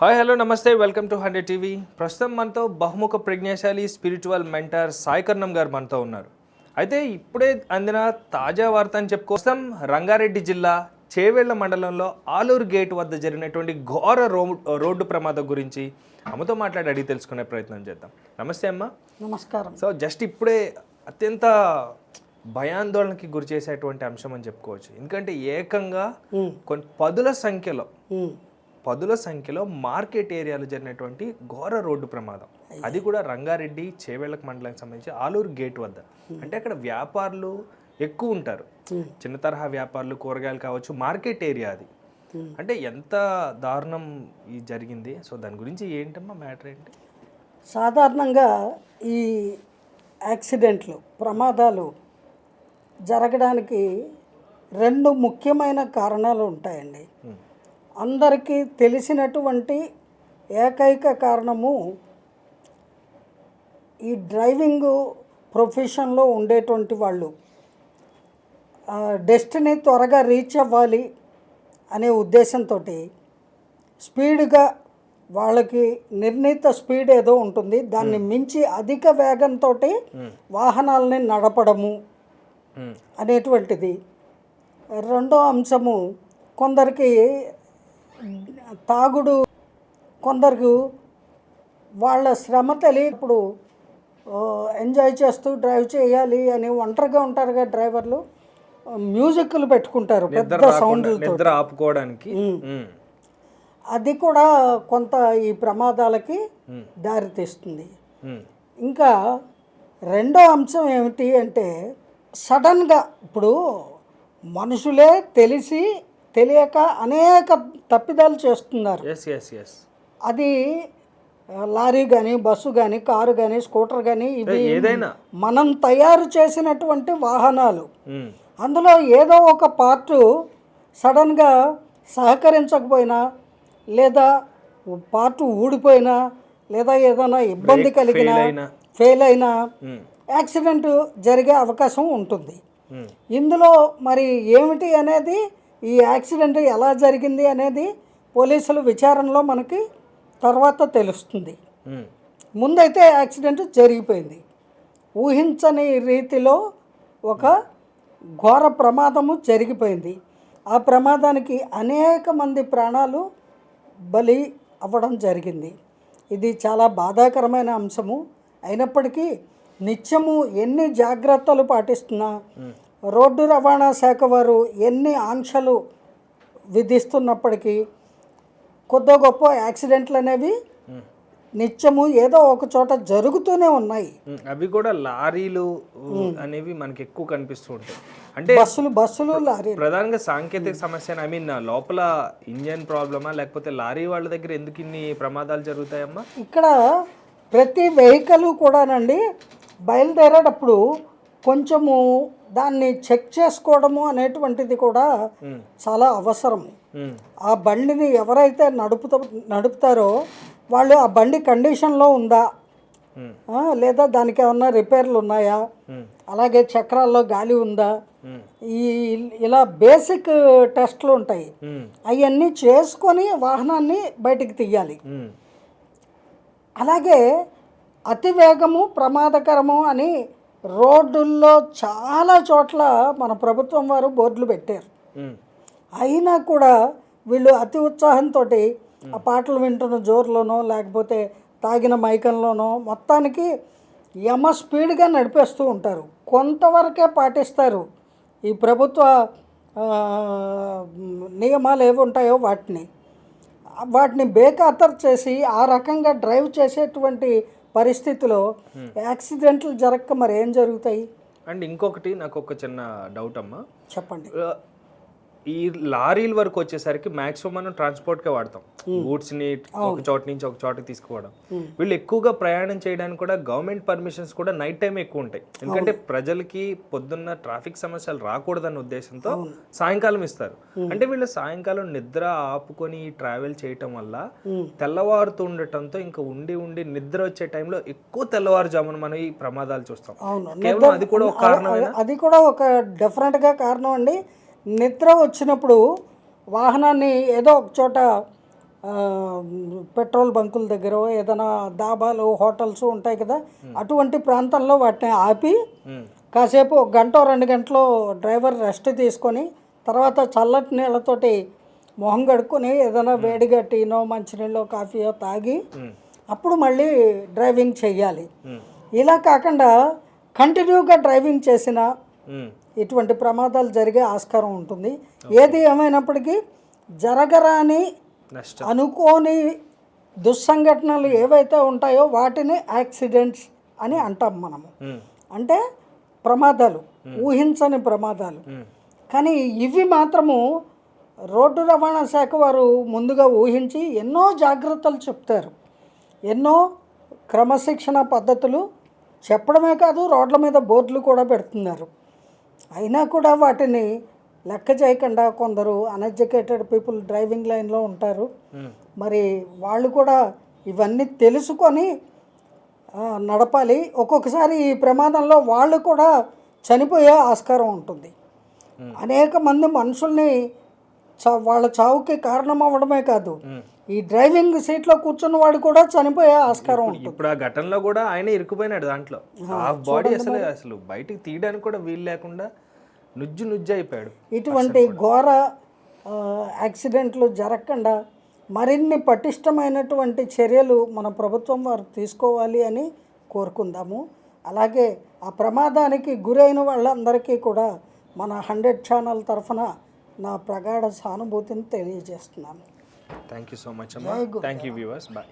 Hi hello నమస్తే welcome to hundred TV ప్రస్తుతం మనతో బహుముఖ ప్రజ్ఞాశాలి స్పిరిచువల్ మెంటర్ సాయికర్ణం గారు మనతో ఉన్నారు. అయితే ఇప్పుడే అందిన తాజా వార్త అని చెప్పుకోసం రంగారెడ్డి జిల్లా చేవెళ్ళ మండలంలో ఆలూరు గేట్ వద్ద జరిగినటువంటి ఘోర రోడ్డు ప్రమాదం గురించి అమ్మతో మాట్లాడి అడిగి తెలుసుకునే ప్రయత్నం చేద్దాం. నమస్తే అమ్మ. నమస్కారం. సో జస్ట్ ఇప్పుడే అత్యంత భయాందోళనకి గురి చేసేటువంటి అంశం అని చెప్పుకోవచ్చు. ఎందుకంటే ఏకంగా కొన్ని పదుల సంఖ్యలో పదుల సంఖ్యలో మార్కెట్ ఏరియాలో జరిగినటువంటి ఘోర రోడ్డు ప్రమాదం. అది కూడా రంగారెడ్డి చేవేళ్ళకు మండలానికి సంబంధించి ఆలూరు గేట్ వద్ద. అంటే అక్కడ వ్యాపారులు ఎక్కువ ఉంటారు. చిన్న తరహా వ్యాపారులు కూరగాయలు కావచ్చు మార్కెట్ ఏరియా అది. అంటే ఎంత దారుణం ఈ జరిగింది? సో దాని గురించి ఏంటమ్మా మ్యాటర్ ఏంటి? సాధారణంగా ఈ యాక్సిడెంట్లు ప్రమాదాలు జరగడానికి రెండు ముఖ్యమైన కారణాలు ఉంటాయండి. అందరికీ తెలిసినటువంటి ఏకైక కారణము ఈ డ్రైవింగ్ ప్రొఫెషన్లో ఉండేటువంటి వాళ్ళు. డెస్టినీ త్వరగా రీచ్ అవ్వాలి అనే ఉద్దేశంతో స్పీడ్గా వాళ్ళకి నిర్ణీత స్పీడ్ ఏదో ఉంటుంది. దాన్ని మించి అధిక వేగంతో వాహనాలని నడపడము అనేటువంటిది. రెండో అంశము కొందరికి తాగుడు కొందరికి వాళ్ళ శ్రమ తెలియప్పుడు ఎంజాయ్ చేస్తూ డ్రైవ్ చేయాలి అని ఒంటరిగా ఉంటారుగా డ్రైవర్లు. మ్యూజిక్లు పెట్టుకుంటారు పెద్ద సౌండ్లతో. ఆపుకోవడానికి. అది కూడా కొంత ఈ ప్రమాదాలకి దారితీస్తుంది. ఇంకా రెండో అంశం ఏమిటి అంటే సడన్గా ఇప్పుడు మనుషులే తెలిసి తెలియక అనేక తప్పిదాలు చేస్తున్నారు. అది లారీ కానీ బస్సు కానీ కారు కానీ స్కూటర్ కానీ ఇవి ఏదైనా. మనం తయారు చేసినటువంటి వాహనాలు. ఉమ్, అందులో ఏదో ఒక పార్టు సడన్గా సహకరించకపోయినా లేదా పార్ట్ ఊడిపోయినా లేదా ఏదైనా ఇబ్బంది కలిగినా. ఫెయిల్ అయినా. ఉమ్, యాక్సిడెంట్ జరిగే అవకాశం ఉంటుంది. ఉమ్, ఇందులో మరి ఏమిటి అనేది ఈ యాక్సిడెంట్ ఎలా జరిగింది అనేది పోలీసుల విచారణలో మనకి తర్వాత తెలుస్తుంది. ముందైతే యాక్సిడెంట్ జరిగిపోయింది. ఊహించని రీతిలో ఒక ఘోర ప్రమాదము జరిగిపోయింది. ఆ ప్రమాదానికి అనేక మంది ప్రాణాలు బలి అవ్వడం జరిగింది. ఇది చాలా బాధాకరమైన అంశము. అయినప్పటికీ నిత్యము ఎన్ని జాగ్రత్తలు పాటిస్తున్నా రోడ్డు రవాణా శాఖ వారు ఎన్ని ఆంక్షలు విధిస్తున్నప్పటికీ కొద్ది గొప్ప యాక్సిడెంట్లు అనేవి నిత్యము ఏదో ఒక చోట జరుగుతూనే ఉన్నాయి. అవి కూడా లారీలు అనేవి మనకి ఎక్కువ కనిపిస్తూ ఉంటాయి. అంటే బస్సులు బస్సులు లారీ ప్రధానంగా సాంకేతిక సమస్య ఐ మీన్ లోపల ఇంజన్ ప్రాబ్లమా లేకపోతే లారీ వాళ్ళ దగ్గర ఎందుకు ఇన్ని ప్రమాదాలు జరుగుతాయమ్మా? ఇక్కడ ప్రతి వెహికల్ కూడానండి బయలుదేరేటప్పుడు కొంచెము దాన్ని చెక్ చేసుకోవడము అనేటువంటిది కూడా చాలా అవసరం. ఆ బండిని ఎవరైతే నడుపుతా నడుపుతారో వాళ్ళు ఆ బండి కండిషన్లో ఉందా? లేదా దానికి ఏమన్నా రిపేర్లు ఉన్నాయా? అలాగే చక్రాల్లో గాలి ఉందా? ఈ ఇలా బేసిక్ టెస్ట్లు ఉంటాయి. అవన్నీ చేసుకొని వాహనాన్ని బయటికి తీయాలి. అలాగే అతి వేగము ప్రమాదకరము అని రోడ్డుల్లో చాలా చోట్ల మన ప్రభుత్వం వారు బోర్డులు పెట్టారు. అయినా కూడా వీళ్ళు అతి ఉత్సాహంతో ఆ పాటలు వింటున్న జోరులోనో లేకపోతే తాగిన మైకంలోనో మొత్తానికి యమ స్పీడ్గా నడిపేస్తూ ఉంటారు. కొంతవరకే పాటిస్తారు. ఈ ప్రభుత్వ నియమాలు ఏవి ఉంటాయో వాటిని. వాటిని బేఖాతరు చేసి ఆ రకంగా డ్రైవ్ చేసేటువంటి పరిస్థితిలో యాక్సిడెంట్లు జరగక మరి ఏం జరుగుతాయి? అండ్ ఇంకొకటి నాకు ఒక చిన్న డౌట్ అమ్మా చెప్పండి ఈ లారీల వరకు వచ్చేసరికి మాక్సిమం మనం ట్రాన్స్పోర్ట్కే వాడతాం. గూడ్స్ని ఒక చోట నుంచి ఒక చోటకి తీసుకుపోవడం. వీళ్ళు ఎక్కువగా ప్రయాణం చేయడానికి కూడా గవర్నమెంట్ పర్మిషన్స్ కూడా నైట్ టైం ఎక్కువ ఉంటాయి. ఎందుకంటే ప్రజలకి పొద్దున్న ట్రాఫిక్ సమస్యలు రాకూడదన్న ఉద్దేశంతో సాయంకాలం ఇస్తారు. అంటే వీళ్ళు సాయంకాలం నిద్ర ఆపుకొని ట్రావెల్ చేయటం వల్ల తెల్లవారుతూ ఉండటంతో ఇంకా ఉండి ఉండి నిద్ర వచ్చే టైంలో ఎక్కువ తెల్లవారుజామున మనం ఈ ప్రమాదాలు చూస్తాం. కేవలం అది కూడా ఒక కారణం అది- కూడా ఒక డెఫినెట్గా కారణం అండి. నిద్ర వచ్చినప్పుడు వాహనాన్ని ఏదో ఒక చోట పెట్రోల్ బంకుల దగ్గర ఏదైనా దాబాలు హోటల్స్ ఉంటాయి కదా అటువంటి ప్రాంతంలో వాటిని ఆపి కాసేపు ఒక గంట రెండు గంటలో డ్రైవర్ రెస్ట్ తీసుకొని తర్వాత చల్లటి నీళ్ళతోటి మొహం కడుక్కొని ఏదైనా వేడిగా టీనో మంచినీళ్ళో కాఫీయో తాగి అప్పుడు మళ్ళీ డ్రైవింగ్ చెయ్యాలి. ఉమ్, ఇలా కాకుండా కంటిన్యూగా డ్రైవింగ్ చేసిన ఇటువంటి ప్రమాదాలు జరిగే ఆస్కారం ఉంటుంది. ఏది ఏమైనప్పటికీ జరగరాని అనుకోని దుస్సంఘటనలు ఏవైతే ఉంటాయో వాటిని యాక్సిడెంట్స్ అని అంటాం మనము. అంటే ప్రమాదాలు ఊహించని ప్రమాదాలు. కానీ ఇవి మాత్రము రోడ్డు రవాణా శాఖ వారు ముందుగా ఊహించి ఎన్నో జాగ్రత్తలు చెప్తారు. ఎన్నో క్రమశిక్షణ పద్ధతులు చెప్పడమే కాదు రోడ్ల మీద బోర్డులు కూడా పెడుతున్నారు. అయినా కూడా వాటిని లెక్క చేయకుండా కొందరు అన్ఎడ్యుకేటెడ్ పీపుల్ డ్రైవింగ్ లైన్లో ఉంటారు. మరి వాళ్ళు కూడా ఇవన్నీ తెలుసుకొని నడపాలి. ఒక్కొక్కసారి ఈ ప్రమాదంలో వాళ్ళు కూడా చనిపోయే ఆస్కారం ఉంటుంది. అనేక మంది మనుషుల్ని చా వాళ్ళ చావుకి కారణం అవ్వడమే కాదు. ఈ డ్రైవింగ్ సీట్లో కూర్చున్న వాడు కూడా చనిపోయే ఆస్కారం ఉంటుంది. ఇప్పుడు ఆ ఘటనలో కూడా ఆయన ఇరుక్కుపోయినాడు దాంట్లో. హాఫ్ బాడీ అసలు అసలు బయటికి తీయడానికి కూడా వీలు లేకుండా నుజ్జు నుజ్జు అయిపోయాడు. ఇటువంటి ఘోర యాక్సిడెంట్లు జరగకుండా మరిన్ని పటిష్టమైనటువంటి చర్యలు మన ప్రభుత్వం వారు తీసుకోవాలి అని కోరుకుందాము. అలాగే ఆ ప్రమాదానికి గురైన వాళ్ళందరికీ కూడా మన హండ్రెడ్ ఛానల్ తరఫున నా ప్రగాఢ సానుభూతిని తెలియజేస్తున్నాను. థ్యాంక్ యూ సో మచ్ అమ్మా థ్యాంక్ యూ వ్యూవర్స్ బాయ్